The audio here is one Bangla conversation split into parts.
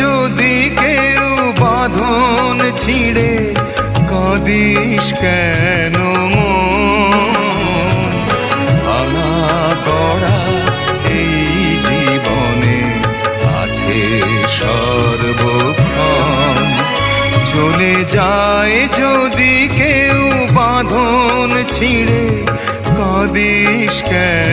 যদি কেউ বাঁধন ছিঁড়ে, কাঁদিস কেন ভাঙা গড়া এই জীবনে চলে যায় যদি কেউ বাঁধন ছিঁড়ে, কাঁদিস কেন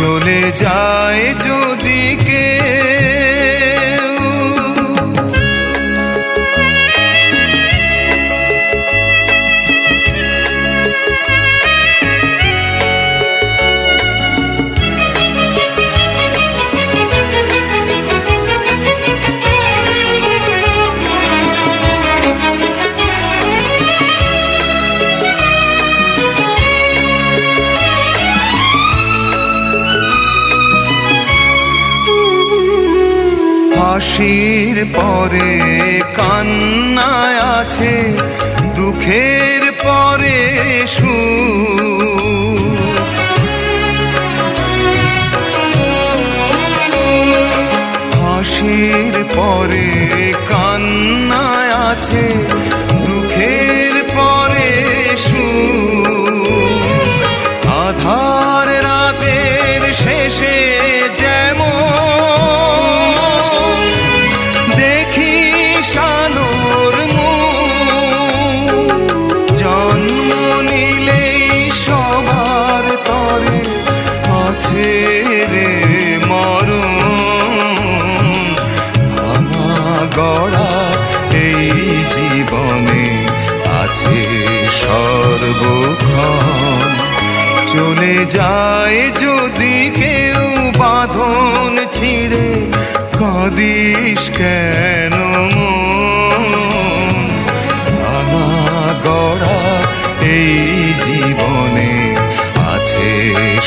চলে যায় যদি হাসির পরে কান্নায় আছে দুঃখের পরে হাসির পরে কান্নায় আছে গড়া এই জীবনে আছে সর্বক্ষণ চলে যায় যদি কেউ বাঁধন ছিঁড়ে, কাঁদিস কেন? গড়া এই জীবনে আছে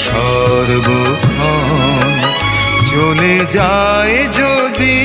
সর্বক্ষণ চলে যায় যদি